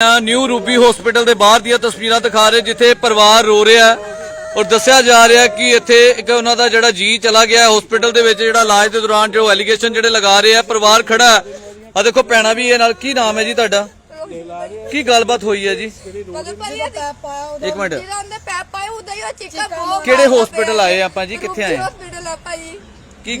New Ruby hospital ਦੇ ਬਾਹਰ ਦੀਆਂ ਤਸਵੀਰਾਂ ਦਿਖਾ ਰਹੇ ਜਿੱਥੇ ਪਰਿਵਾਰ ਰੋ ਰਿਹਾ ਹੈ ਔਰ ਦੱਸਿਆ ਜਾ ਰਿਹਾ ਕਿ ਇੱਥੇ ਇੱਕ ਉਹਨਾਂ ਦਾ ਜਿਹੜਾ ਜੀ ਚਲਾ ਗਿਆ ਹਸਪੀਟਲ ਦੇ ਵਿੱਚ ਜਿਹੜਾ ਇਲਾਜ ਦੇ ਦੌਰਾਨ ਜੋ ਐਲੀਗੇਸ਼ਨ ਜਿਹੜੇ ਲਗਾ ਰਹੇ ਆ ਪਰਿਵਾਰ ਖੜਾ ਆ ਦੇਖੋ ਪੈਣਾ ਵੀ ਇਹ ਨਾਲ ਕੀ ਨਾਮ ਹੈ ਜੀ ਤੁਹਾਡਾ? ਕੀ ਗੱਲਬਾਤ ਹੋਈ ਹੈ ਜੀ? ਇੱਕ ਮਿੰਟ। ਕਿਹੜੇ ਪਿਆ। ਆਏ ਆਪਾਂ ਜੀ? ਕਿੱਥੇ ਆਏ? ਹਸਪੀਟਲ ਕੀ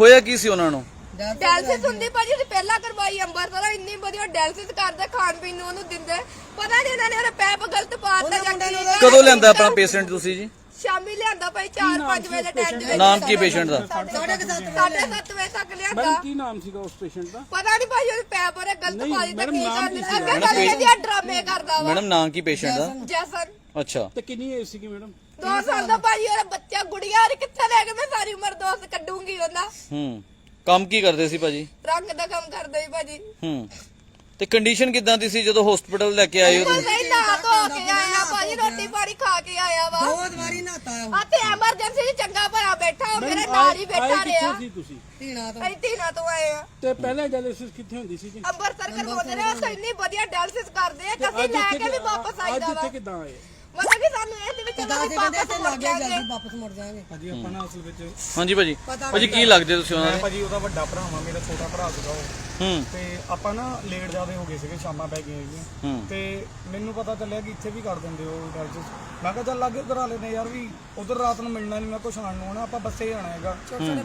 ਹੋਇਆ ਕੀ ਸੀ ਉਹਨਾਂ ਨੂੰ? ਡੈਲਸਿਸ ਹੁੰਦੀ ਭਾਜੀ ਉਹਨੇ ਪਹਿਲਾਂ ਕਰਵਾਈ ਅੰਬਰਸਰ ਇੰਨੀ ਵਧੀਆ ਡੈਲਸਿਸ ਕਰਦੇ ਖਾਣ ਪੀਣ ਨੂੰ ਉਹਨੂੰ ਦਿੰਦੇ। ਪਤਾ ਨਹੀਂ ਇਹਨਾਂ ਨੇ ਉਹਨੇ ਪੈਪ ਗਲਤ ਪਾਤਾ ਜਾਂ ਕੀ ਕਦੋਂ ਲਿਆਂਦਾ ਆਪਣਾ ਪੇਸ਼ੈਂਟ ਤੁਸੀਂ ਜੀ? ਸ਼ਾਮੀ ਲਿਆਂਦਾ ਭਾਈ 4-5 ਵਜੇ ਟੈਂਟ ਵਿੱਚ ਨਾਮ ਕੀ patient ਦਾ? ਸਾਢੇ ਸੱਤ ਵਜੇ। ਤੱਕ ਲਿਆਂਦਾ। ਕੀ ਨਾਮ ਸੀਗਾ ਉਸ ਪੇਸ਼ੈਂਟ ਦਾ? ਪਤਾ ਨਹੀਂ ਭਾਜੀ ਉਹਨੇ ਪੈਪ ਉਹਨੇ ਗਲਤ ਪਾ ਦਿੱਤਾ ਕੀ ਨਾਮ ਕਰਨੀ ਕੀ ਸੀ? ਅੱਗੇ ਗੱਲ ਇਹਦੀ ਆ ਡਰਾਮੇ ਕਰਦਾ ਵਾ। ਮੈਡਮ ਨਾਮ ਕੀ ਪੇਸ਼ੈਂਟ ਦਾ? ਜੈਸਨ। ਅੱਛਾ। ਤੇ ਕਿੰਨੀ ਏਜ ਸੀਗੀ ਮੈਡਮ? ਦੋ ਸਾਲ ਦਾ ਭਾਜੀ ਉਹਦਾ ਬੱਚਾ ਗੁੜੀਆ ਔਰ ਕਿੱਥੇ ਲੈ ਕੇ ਮੈਂ ਸਾਰੀ ਉਮਰ ਦੋਸਤ ਕੱਢੂੰਗੀ ਉਹਦਾ। ਹੂੰ। ਕੰਮ ਕੀ ਕਰਦੇ ਸੀ ਭਾਜੀ? ਰੰਗ ਦਾ ਕੰਮ ਕਰਦਾ ਹੀ ਭਾਜੀ। ਹੂੰ। ਤੇ ਕੰਡੀਸ਼ਨ ਕਿਦਾਂ ਦੀ ਸੀ ਜਦੋਂ ਹਸਪੀਟਲ ਲੈ ਕੇ ਆਏ ਹੋ ਤੁਸੀਂ ਨਹੀਂ ਨਾ ਧੋ ਕੇ ਆਇਆ ਭਾਜੀ ਰੋਟੀ ਪਾਣੀ ਖਾ ਕੇ ਆਇਆ ਵਾ। ਬਹੁਤ ਵਾਰੀ ਨਹਾਤਾ ਆ ਤੇ ਐਮਰਜੈਂਸੀ ਚ ਚੰਗਾ ਭਰਾ ਬੈਠਾ ਉਹ ਮੇਰੇ ਨਾਲ ਹੀ ਬੈਠਾ ਰਿਹਾ। ਸੀ ਤੁਸੀਂ? ਧੀਣਾ ਤੋਂ। ਅਸੀਂ ਤੋਂ ਆਏ ਆ। ਤੇ ਪਹਿਲਾਂ ਡਾਇਲਿਸਿਸ ਕਿੱਥੇ ਹੁੰਦੀ ਸੀ ਜੀ? ਅੰਬਰਸਰ ਕਰਵਾਉਂਦੇ ਨੇ ਉਹ ਇੰਨੀ ਵਧੀਆ ਡਾਇਲਸਿਸ ਕਰਦੇ ਆ ਕਿ ਅਸੀਂ ਲੈ ਕੇ ਵੀ ਵਾਪਸ ਅੱਜ ਆਈਦਾ ਵਾ। ਇੱਥੇ ਕਿੱਦਾਂ ਆਏ? ਮਤਲਬ ਕਿ ਸਾਨੂੰ ਇਹਦੇ ਵਿੱਚ ਪਤਾ ਅਸੀਂ ਸੀ ਕਹਿੰਦੇ ਵਾਪਸ ਇੱਥੇ ਮੁੜ ਲੱਗ ਗਿਆ ਜਾਾਂਗੇ ਜਲਦੀ ਵਾਪਸ ਮੁੜ ਜਾਵਾਂਗੇ ਭਾਜੀ ਆਪਾਂ ਨਾ ਅਸਲ ਵਿੱਚ ਹਾਂਜੀ ਭਾਜੀ। ਭਾਜੀ ਕੀ ਲੱਗਦੇ ਤੁਸੀਂ ਉਹਨਾਂ ਮੈਂ ਦੇ ਭਾਜੀ ਉਹਦਾ ਵੱਡਾ ਭਰਾ ਵਾ ਮੇਰਾ ਛੋਟਾ ਭਰਾ ਸੀਗਾ ਉਹ। ਹੂੰ। ਤੇ ਆਪਾਂ ਨਾ ਲੇਟ ਜਾਦੇ ਹੋ ਗਏ ਸੀਗੇ ਸ਼ਾਮਾਂ ਪੈ ਗਈਆਂ ਹੂੰ। ਤੇ ਮੈਨੂੰ ਪਤਾ ਚੱਲਿਆ ਕਿ ਇੱਥੇ ਵੀ ਕਰ ਦਿੰਦੇ ਉਹ ਡਾਇਲਸਿਸ ਮੈਂ ਕਿਹਾ ਚੱਲ ਲਾਗੇ ਕਰਾ ਲੈਨੇ ਯਾਰ ਵੀ ਉਧਰ ਰਾਤ ਨੂੰ ਮਿਲਣਾ ਨਹੀਂ ਮੈਂ ਕੁਛ ਆਣ ਨੂੰ ਆਣਾ ਆਪਾਂ ਬੱਸੇ ਜਾਣਾ ਹੈਗਾ।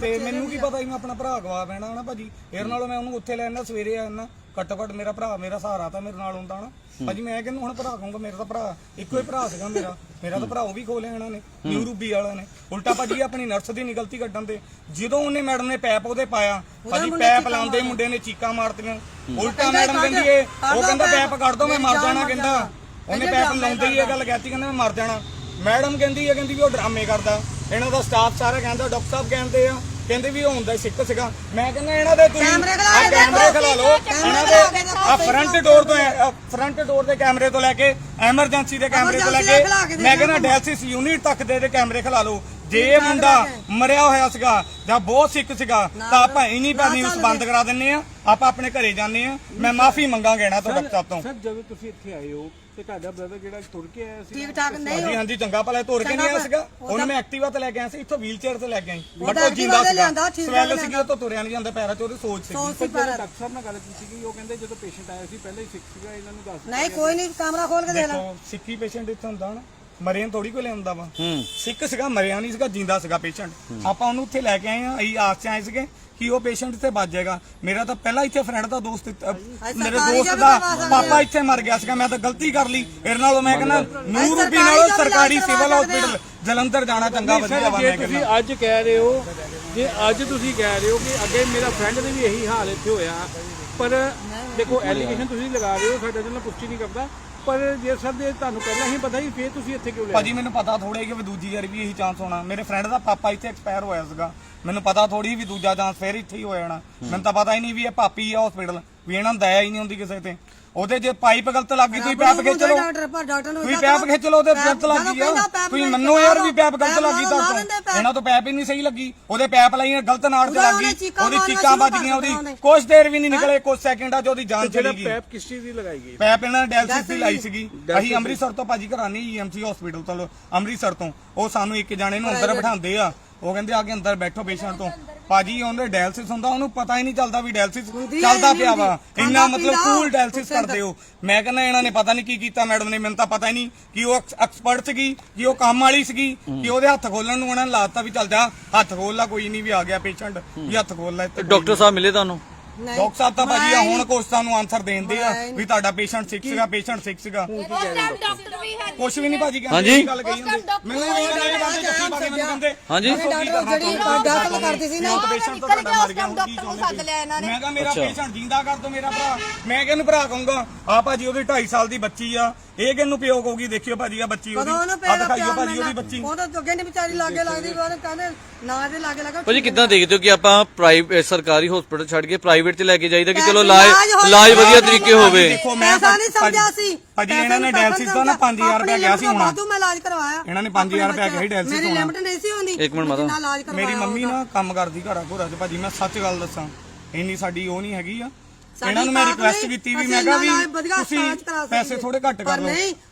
ਤੇ ਮੈਨੂੰ ਕੀ ਪਤਾ ਸੀ ਮੈਂ ਆਪਣਾ ਭਰਾ ਗਵਾ ਪੈਣਾ ਹਨਾ ਭਾਜੀ। ਇਹਦੇ ਨਾਲੋਂ ਮੈਂ ਉਹਨੂੰ ਉੱਥੇ ਲੈਣਾ ਸਵੇਰੇ ਆਣਾ ਘੱਟੋ ਘੱਟ ਮੇਰਾ ਭਰਾ ਮੇਰਾ ਸਹਾਰਾ ਤਾਂ ਮੇਰੇ ਨਾਲ ਹੁੰਦਾ ਹਨਾ ਭਾਜੀ ਮੈਂ ਕਿਹਨੂੰ ਹੁਣ ਭਰਾ ਕਹੂੰਗਾ ਮੇਰਾ ਤਾਂ ਭਰਾ ਇੱਕੋ ਹੀ ਭਰਾ ਸੀਗਾ ਮੇਰਾ। ਮੇਰਾ ਤਾਂ ਭਰਾ ਉਹ ਵੀ ਖੋ ਲਿਆ ਇਹਨਾਂ ਨੇ ਨਿਊ ਰੂਬੀ ਵਾਲਿਆਂ ਨੇ। ਉਲਟਾ ਭਾਜੀ ਆਪਣੀ ਨਰਸ ਦੀ ਨਿਗਲਤੀ ਕੱਢਣ ਤੇ ਜਦੋਂ ਉਹਨੇ ਮੈਡਮ ਨੇ ਪੈਪ ਉਹਦੇ ਪਾਇਆ ਭਾਜੀ ਪੈਪ ਲਾਉਂਦੇ ਮੁੰਡੇ ਨੇ ਚੀਕਾਂ ਮਾਰਤੀਆਂ। ਉਲਟਾ ਮੈਡਮ ਕਹਿੰਦੀ ਏ ਉਹ ਕਹਿੰਦਾ ਪੈਪ ਕੱਢ ਦੋ ਮੈਂ ਮਰ ਜਾਣਾ ਕਹਿੰਦਾ। ਉਹਨੇ ਪੈਪ ਲਾਉਂਦੇ ਹੀ ਇਹ ਗੱਲ ਕਹਿਤੀ ਕਹਿੰਦਾ ਮੈਂ ਮਰ ਜਾਣਾ। ਮੈਡਮ ਕਹਿੰਦੀ ਹੈ ਕਹਿੰਦੀ ਵੀ ਉਹ ਡਰਾਮੇ ਕਰਦਾ। ਇਹਨਾਂ ਦਾ ਸਟਾਫ ਸਾਰਾ ਕਹਿੰਦਾ ਡਾਕਟਰ ਸਾਹਿਬ ਕਹਿੰਦੇ ਆ ਕਹਿੰਦੇ ਵੀ ਉਹ ਹੁੰਦਾ ਸਿੱਖ ਸੀਗਾ। ਮੈਂ ਕਹਿੰਦਾ ਇਹਨਾਂ ਦੇ ਤੁਸੀਂ ਕੈਮਰੇ ਖਲਾ ਆਹ ਕੇ ਕੈਮਰੇ ਖਲਾ ਲਓ। ਕੈਮਰੇ ਇਹਨਾਂ ਖਲਾ ਕੇ ਦੇ ਆ ਫਰੰਟ ਡੋਰ ਤੋਂ ਫਰੰਟ ਡੋਰ ਦੇ ਕੈਮਰੇ ਤੋਂ ਲੈ ਕੇ ਐਮਰਜੈਂਸੀ ਦੇ ਕੈਮਰੇ ਤੋਂ ਲੈ Emergency ਦੇ ਖਲਾ ਕੇ ਕੇ ਮੈਂ ਕਹਿੰਦਾ ਡਾਇਲਸਿਸ ਯੂਨਿਟ ਤੱਕ ਦੇ ਦੇ ਕੈਮਰੇ ਖਲਾ ਲਓ। ਜੇ ਮੁੰਡਾ ਮਰਿਆ ਹੋਇਆ ਸੀਗਾ ਜਾਂ ਬਹੁਤ ਸਿੱਕ ਸੀਗਾ ਤਾਂ ਆਪਾਂ ਇਨੀ ਪਰ ਨਿਊਜ਼ ਬੰਦ ਕਰਾ ਦਿੰਨੇ ਆ ਆਪਾਂ ਆਪਣੇ ਘਰੇ ਜਾਂਦੇ ਆ ਮੈਂ ਮਾਫੀ ਮੰਗਾਂਗਾ ਇਹਨਾਂ ਤੋਂ ਡਾਕਟਰ ਸਾਹਿਬ ਤੋਂ। ਸਰ ਜਦੋਂ ਤੁਸੀਂ ਇੱਥੇ ਆਏ ਹੋ ਤੇ ਤੁਹਾਡਾ ਬ੍ਰਦਰ ਜਿਹੜਾ ਤੁਰ ਕੇ ਆਇਆ ਸੀ ਠੀਕ ਠਾਕ ਨਹੀਂ ਹਾਂਜੀ ਹਾਂਜੀ ਚੰਗਾ ਭਲਾ ਤੁਰ ਕੇ ਨਹੀਂ ਆਇਆ ਸੀਗਾ। ਉਹਨੂੰ ਮੈਂ ਐਕਟਿਵਾ ਤੇ ਲੈ ਕੇ ਆਇਆ ਸੀ ਇੱਥੋਂ ਵੀਲ ਚੇਅਰ ਤੇ ਲੈ ਕੇ ਆਈ। ਬਟ ਉਹ ਜਿੰਦਾ ਸੀਗਾ। ਸਵੈਲ ਸੀਗੀ ਉਹ ਤੋਂ ਤੁਰਿਆ ਨਹੀਂ ਜਾਂਦਾ ਪੈਰਾਂ 'ਚ ਉਹਦੀ ਸੋਚ ਸੌ ਸੀ ਜਦੋਂ ਪਰ ਡਾਕਟਰ ਸਾਹਿਬ ਨਾਲ ਗੱਲ ਕੀਤੀ ਸੀਗੀ ਉਹ ਕਹਿੰਦੇ ਜਦੋਂ ਪੇਸ਼ੈਂਟ ਆਇਆ ਸੀ ਪਹਿਲਾਂ ਹੀ ਸਿੱਖ ਸੀਗਾ ਇਹਨਾਂ ਨੂੰ ਦੱਸ ਨਹੀਂ ਕੋਈ ਨਹੀਂ ਕੈਮਰਾ ਖੋਲ ਕੇ ਦੇਖ ਲੈ। ਸਿੱਖੀ ਪੇਸ਼ੈਂਟ ਇੱਥੇ ਹੁੰਦਾ ਨਾ। ਮਰਿਆਂ ਥੋੜੀ ਕੋਈ ਲਿਆਉਂਦਾ ਵਾ। ਹੂੰ। ਸਿੱਖ ਸੀਗਾ ਮਰਿਆ ਨਹੀਂ ਸੀਗਾ ਜਿੰਦਾ ਸੀਗਾ ਪੇਸ਼ੈਂਟ ਆਪਾਂ ਉਹਨੂੰ ਉੱਥੇ ਲੈ ਕੇ ਆਏ ਆ ਅਸੀਂ ਆਸ ਚ ਆਏ ਸੀਗੇ ਕਿ ਉਹ ਪੇਸ਼ੈਂਟ ਇੱਥੇ ਬਚ ਜਾਏਗਾ। ਮੇਰਾ ਤਾਂ ਪਹਿਲਾਂ ਇੱਥੇ ਫਰੈਂਡ ਦਾ ਦੋਸਤ ਮੇਰੇ ਦੋਸਤ ਦਾ ਪਾਪਾ ਇੱਥੇ ਮਰ ਗਿਆ ਸੀਗਾ ਮੈਂ ਤਾਂ ਗਲਤੀ ਕਰ ਲਈ। ਇਹਦੇ ਨਾਲੋਂ ਮੈਂ ਕਹਿੰਦਾ ਨੂਰ ਰੂਬੀ ਸਰਕਾਰੀ ਨਾਲੋਂ ਸਰਕਾਰੀ ਸਿਵਲ। ਹਸਪੀਟਲ ਜਲੰਧਰ ਜਾਣਾ ਚੰਗਾ ਵਧੀਆ ਵਾ ਜੇ ਮੈਂ ਤੁਸੀਂ ਕਹਿੰਦਾ। ਅੱਜ ਕਹਿ ਰਹੇ ਹੋ ਜੇ ਅੱਜ ਤੁਸੀਂ ਕਹਿ ਰਹੇ ਹੋ ਕਿ ਅੱਗੇ ਮੇਰਾ ਫਰੈਂਡ ਦੇ ਵੀ ਇਹੀ ਹਾਲ ਇੱਥੇ ਹੋਇਆ ਪਰ ਦੇਖੋ ਐਲੀਗੇਸ਼ਨ ਤੁਸੀਂ ਲਗਾ ਰਹੇ ਹੋ ਸਾਡੇ ਨਾਲ ਪੁਸ਼ਟੀ ਨਹੀਂ ਕਰਦਾ। ਪਰ ਜੇ ਸਰ ਦੇ ਤੁਹਾਨੂੰ ਪਹਿਲਾਂ ਹੀ ਪਤਾ ਹੀ, ਫੇਰ ਤੁਸੀਂ ਇੱਥੇ ਕਿਉਂ ਭਾਜੀ, ਮੈਨੂੰ ਪਤਾ ਥੋੜਾ ਕਿ ਵੀ ਦੂਜੀ ਵਾਰ ਵੀ ਇਹੀ ਚਾਂਸ ਹੋਣਾ ਮੇਰੇ ਫਰੈਂਡ ਦਾ ਪਾਪਾ ਇੱਥੇ ਐਕਸਪਾਇਰ ਹੋਇਆ ਸੀਗਾ। ਮੈਨੂੰ ਪਤਾ ਥੋੜੀ ਵੀ ਦੂਜਾ ਚਾਂਸ ਫੇਰ ਇੱਥੇ ਹੀ ਹੋ ਜਾਣਾ। ਮੈਨੂੰ ਤਾਂ ਪਤਾ ਹੀ ਨਹੀਂ ਵੀ ਇਹ ਪਾਪੀ ਆ ਹਸਪੀਟਲ ਵੀ ਇਹਨਾਂ ਨੂੰ ਦਇਆ ਹੀ ਨਹੀਂ ਹੁੰਦੀ ਕਿਸੇ ਤੇ। ਉਹਦੇ ਜੇ ਪਾਈਪ ਗਲਤ ਲੱਗ ਗਈ ਤੁਸੀਂ ਪੈਪ ਖਿੱਚ ਲਓ। ਡਾਕਟਰ ਪਰ ਡਾਕਟਰ ਨੂੰ ਤੁਸੀਂ ਪੈਪ ਖਿੱਚ ਲਓ ਉਹਦੇ ਗਲਤ ਲੱਗ ਗਈ ਆ। ਤੁਸੀਂ ਮੰਨੋ ਯਾਰ ਵੀ ਪੈਪ ਗਲਤ ਲੱਗੀ ਤਾਂ ਇਹਨਾਂ ਤੋਂ ਪੈਪ ਹੀ ਨਹੀਂ ਸਹੀ ਲੱਗੀ। ਉਹਦੇ ਪੈਪ ਲਾਈਆਂ ਗਲਤ ਨਾੜ ਤੇ ਲੱਗ ਗਈ ਉਹਦੀ ਚੀਕਾਂ ਵੱਜ ਗਈਆਂ ਉਹਦੀ। ਕੁਝ ਦੇਰ ਵੀ ਨਹੀਂ ਨਿਕਲੇ ਕੁਝ ਸੈਕਿੰਡਾਂ 'ਚ ਉਹਦੀ ਜਾਨ ਚਲੀ ਗਈ। ਪੈਪ ਕਿਸ ਚੀਜ਼ ਦੀ ਲਗਾਈ ਗਈ? ਪੈਪ ਇਹਨਾਂ ਨੇ ਡਾਇਲਸਿਸ ਦੀ ਲਾਈ ਸੀਗੀ। ਅਸੀਂ ਅੰਮ੍ਰਿਤਸਰ ਤੋਂ ਭਾਜੀ ਕਰਾਨੀ ਈਐਮਸੀ ਹਸਪੀਟਲ ਤੋਂ ਅੰਮ੍ਰਿਤਸਰ ਤੋਂ। ਉਹ ਸਾਨੂੰ ਇੱਕ ਜਾਣੇ ਨੂੰ ਅੰਦਰ ਬਿਠਾਉਂਦੇ ਆ। ਉਹ ਕਹਿੰਦੇ ਆ ਕੇ ਅੰਦਰ ਬੈਠੋ ਪੇਸ਼ੈਂਟ ਤੋਂ। ਭਾਜੀ ਉਹਦੇ ਡਾਇਲਸਿਸ ਹੁੰਦਾ ਉਹਨੂੰ ਪਤਾ ਹੀ ਨਹੀਂ ਚੱਲਦਾ ਵੀ ਡਾਇਲਸਿਸ ਚੱਲਦਾ ਪਿਆ ਵਾ। ਇੰਨਾ ਮਤਲਬ ਕੂਲ ਡਾਇਲਸਿਸ ਕਰਦੇ ਹੋ ਮੈਂ ਕਹਿੰਦਾ ਇਹਨਾਂ ਨੇ ਪਤਾ ਨਹੀਂ ਕੀ ਕੀਤਾ ਮੈਡਮ ਨੇ ਮੈਨੂੰ ਤਾਂ ਪਤਾ ਹੀ ਨਹੀਂ ਕਿ ਉਹ ਐਕਸਪਰਟ ਸੀਗੀ ਕਿ ਉਹ ਕੰਮ ਵਾਲੀ ਸੀਗੀ ਕਿ ਉਹਦੇ ਹੱਥ ਖੋਲਣ ਨੂੰ ਉਹਨਾਂ ਨੇ ਲਾਤਾ ਵੀ ਚੱਲ ਜਾ ਹੱਥ ਖੋਲ ਲਾ ਕੋਈ ਨਹੀਂ ਵੀ ਆ ਗਿਆ ਪੇਸ਼ੈਂਟ ਵੀ ਹੱਥ ਖੋਲ ਲੈ ਇੱਥੇ ਡਾਕਟਰ ਸਾਹਿਬ ਮਿਲੇ ਤੁਹਾਨੂੰ? ਡਾਕਟਰ ਸਾਹਿਬ ਤਾਂ ਭਾਜੀ ਆ ਹੁਣ ਕੁਛ ਤੁਹਾਨੂੰ ਆਨਸਰ ਦੇਣਦੇ ਆ ਵੀ ਤੁਹਾਡਾ ਪੇਸ਼ੈਂਟ ਸਿੱਖ ਸੀਗਾ ਪੇਸ਼ੈਂਟ ਸਿੱਖ ਸੀਗਾ। ਉਸ ਟਾਈਮ ਡਾਕਟਰ ਵੀ ਹੈ ਕੁਛ ਵੀ ਨਹੀਂ ਭਾਜੀ ਕਹਿੰਦੇ ਹਾਂਜੀ। ਇਹ ਗੱਲ ਕਹੀ ਹੁੰਦੀ ਮੈਨੂੰ ਇਹ ਗੱਲ ਜੱਸੀ ਬਾਰੇ ਮੈਨੂੰ ਕਹਿੰਦੇ ਹਾਂਜੀ। ਡਾਕਟਰ ਜਿਹੜੀ ਡਾਕਟਰ ਕਰਦੀ ਸੀ ਨਾ ਪੇਸ਼ੈਂਟ ਤੋਂ ਤੁਹਾਡਾ ਮਰ ਗਿਆ ਹੁਣ ਕੀ ਡਾਕਟਰ ਨੂੰ ਚਾਹੁੰਦੇ ਸੱਦ ਲਿਆ ਇਹਨਾਂ ਨੇ। ਮੈਂ ਕਿਹਾ ਮੇਰਾ। ਪੇਸ਼ੈਂਟ ਜਿੰਦਾ ਕਰ ਦੋ ਮੇਰਾ ਭਰਾ। ਮੈਂ ਕਿਹਨੂੰ ਭਰਾ ਕਹੂੰਗਾ? ਆ ਭਾਜੀ ਉਹਦੀ 2.5 ਸਾਲ ਦੀ ਬੱਚੀ ਆ। ਇਹ ਕਿਹਨੂੰ ਪਿਓ ਕਹੂਗੀ? ਦੇਖਿਓ ਭਾਜੀ ਆ ਬੱਚੀ ਉਹਦੀ। ਕਦੋਂ ਉਹਨੂੰ ਆ ਦਿਖਾਈਓ ਭਾਜੀ ਉਹਦੀ ਬੱਚੀ। ਉਹ ਤਾਂ ਅੱਗੇ ਨਹੀਂ ਵਿਚਾਰੀ ਲਾਗੇ ਲੱਗਦੀ ਉਹ ਕਹਿੰਦੇ ਨਾ ਦੇ ਲਾਗੇ ਲੱਗਾ ਭਾਜੀ ਕਿੱਦਾਂ ਦੇਖਦੇ ਹੋ ਕਿ ਆਪਾਂ ਪ੍ਰਾਈਵੇਟ ਸਰਕਾਰੀ ਹਸਪੀਟਲ ਛੱਡ ਕੇ ਪ੍ਰਾਈਵੇਟ 'ਚ ਲੈ ਕੇ ਜਾਈਦਾ ਕਿ ਚਲੋ ਇਲਾਜ ਇਲਾਜ ਵਧੀਆ ਤਰੀਕੇ। ਹੋਵੇ। ਦੇਖੋ ਮੈਂ ਪੈਸਾ ਨਹੀਂ ਸਮਝਿਆ ਸੀ। ਭਾਜੀ ਇਹਨਾਂ ਨੇ ਡਾਇਲਸਿਸ ਦਾ ਨਾ 5000 ਰੁਪਏ ਗਿਆ ਸੀ ਹੁਣ। ਵਾਧੂ ਮੈਂ ਇਲਾਜ ਕਰਵਾਇਆ। ਇਹਨਾਂ ਨੇ 5000 ਰੁਪਏ ਕਿਹਾ ਸੀ dialysis ਮੇਰੀ। ਲਿਮਟ ਨਹੀਂ ਸੀ ਹੁੰਦੀ ਇੱਕ ਮਿੰਟ ਮਾਤਾ। ਮੇਰੀ ਮੰਮੀ ਨਾ ਕੰਮ ਕਰਦੀ ਘਰਾਂ ਘੋਰਾਂ 'ਚ। ਭਾਜੀ ਮੈਂ ਸੱਚ ਗੱਲ ਦੱਸਾਂ। ਇੰਨੀ ਸਾਡੀ ਉਹ ਨਹੀਂ ਹੈਗੀ ਆ। ਇਹਨਾਂ ਨੂੰ ਮੈਂ ਰਿਕੁਐਸਟ ਕੀਤੀ ਵੀ ਮੈਂ ਕਿਹਾ ਵੀ ਤੁਸੀਂ ਪੈਸੇ। ਥੋੜੇ ਘੱਟ ਕਰ ਲਓ।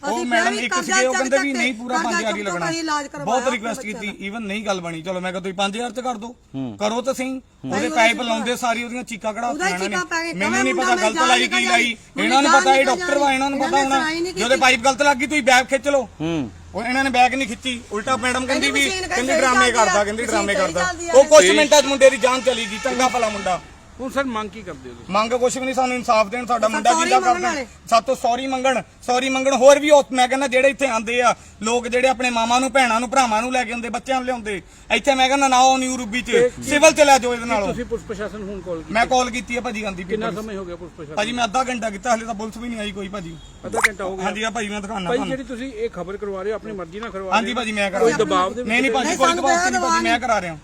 ਉਹ ਮੈਡਮ ਇੱਕ ਸੀਗੇ ਉਹ ਕਹਿੰਦੇ ਵੀ ਨਹੀਂ ਪੂਰਾ ਕਰਜ਼ਾ 5000 ਹੀ ਲੱਗਣਾ ਬਹੁਤ ਰਿਕੁਐਸਟ ਕੀਤੀ ਈਵਨ ਨਹੀਂ ਗੱਲ ਬਣੀ। ਚਲੋ ਮੈਂ ਕਿਹਾ ਤੁਸੀਂ 5000 ਚ ਕਰ ਦਿਓ। ਕਰੋ ਤਾਂ ਸਹੀ। ਉਹਦੇ ਪਾਈਪ ਲਾਉਂਦੇ ਸਾਰੀ ਉਹਦੀਆਂ ਚੀਕਾਂ ਕਢਾ ਨੇ। ਮੈਨੂੰ ਨਹੀਂ ਪਤਾ ਗਲਤ ਲਾਈ ਕੀ ਲਾਈ। ਇਹਨਾਂ ਨੂੰ ਪਤਾ ਇਹ ਡਾਕਟਰ ਵਾ ਇਹਨਾਂ ਨੂੰ ਪਤਾ ਹੋਣਾ। ਜਦੋਂ ਪਾਈਪ ਗਲਤ ਲੱਗੀ ਤੁਸੀਂ ਬੈਗ ਖਿੱਚ ਲਓ। ਹੂੰ। ਉਹ ਇਹਨਾਂ ਨੇ ਬੈਗ ਨਹੀਂ ਖਿੱਚੀ। ਉਲਟਾ ਮੈਡਮ ਕਹਿੰਦੀ ਵੀ ਕਹਿੰਦੀ ਡਰਾਮੇ ਕਰਦਾ ਕਹਿੰਦੀ ਡਰਾਮੇ ਕਰਦਾ। ਉਹ ਕੁਝ ਮਿੰਟਾਂ 'ਚ ਮੁੰਡੇ ਦੀ ਜਾਨ ਚਲੀ ਗਈ ਚੰਗਾ ਭਲਾ ਮੁੰਡਾ। ਹੁਣ ਸਰ ਮੰਗ ਕੀ ਕਰਦੇ ਹੋ ਤੁਸੀਂ? ਮੰਗ ਕੁਛ ਵੀ ਨਹੀਂ ਸਾਨੂੰ ਇਨਸਾਫ ਦੇਣ ਸਾਡਾ ਮੁੰਡਾ sorry ਜਿੱਦਾਂ ਮੰਗਣ ਕਰਦਾ ਵਾਲੇ। ਸਾਤੋਂ ਸੌਰੀ ਮੰਗਣ ਸੌਰੀ ਮੰਗਣ ਹੋਰ ਵੀ ਉਹ- ਮੈਂ ਕਹਿੰਦਾ ਜਿਹੜੇ ਇੱਥੇ ਆਂਦੇ ਆ ਲੋਕ ਜਿਹੜੇ ਆਪਣੇ ਮਾਮਾ ਨੂੰ ਭੈਣਾਂ ਨੂੰ ਭਰਾਵਾਂ ਨੂੰ ਲੈ ਕੇ ਆਉਂਦੇ ਬੱਚਿਆਂ ਨੂੰ ਲਿਆਉਂਦੇ ਇੱਥੇ ਮੈਂ ਕਹਿੰਦਾ ਨਾ ਉਹ ਨਿਊ ਰੂਬੀ ਚ ਸਿਵਲ ਚ ਲੈ ਜਾਓ ਇਹਦੇ ਨਾਲੋਂ। ਤੁਸੀਂ ਪੁਲਿਸ ਪ੍ਰਸ਼ਾਸਨ ਹੁਣ ਕਾਲ ਮੈਂ ਕਾਲ ਕੀਤੀ ਹੈ ਭਾਜੀ ਪਈ ਕਿੰਨਾ। ਸਮੇਂ ਹੋ ਗਿਆ ਪੁਲਿਸ ਪ੍ਰਸ਼ਾਸਨ ਭਾਜੀ ਮੈਂ ਅੱਧਾ ਘੰਟਾ ਕੀਤਾ ਹਲੇ ਤਾਂ ਪੁਲਿਸ ਵੀ ਨਹੀਂ ਆਈ ਕੋਈ ਭਾਜੀ। ਅੱਧਾ ਘੰਟਾ ਹੋ ਗਿਆ। ਹਾਂਜੀ ਆ ਭਾਜੀ ਮੈਂ ਦਿਖਾਣਾ ਭਾਈ ਤੁਹਾਨੂੰ। ਜਿਹੜੀ ਤੁਸੀਂ ਇਹ ਖਬਰ ਕਰਵਾ ਰਹੇ ਹੋ ਆਪਣੀ ਮਰਜ਼ੀ ਨਾਲ ਕਰਵਾ ਰਹੇ ਹਾਂਜੀ ਹੋ। ਭਾਜੀ ਮੈਂ ਕਰਾ ਕੋਈ ਰਿਹਾ। ਦਬਾਅ ਦੇ ਵਿੱਚ ਨਹੀਂ ਨਹੀਂ ਭਾਜੀ ਨਹੀਂ, ਕੋਈ ਸਾਨੂੰ ਦਬਾਅ ਨਹੀਂ ਦਬਾਅ ਭਾਜੀ ਮੈਂ ਕਰਾ ਰਿਹਾ।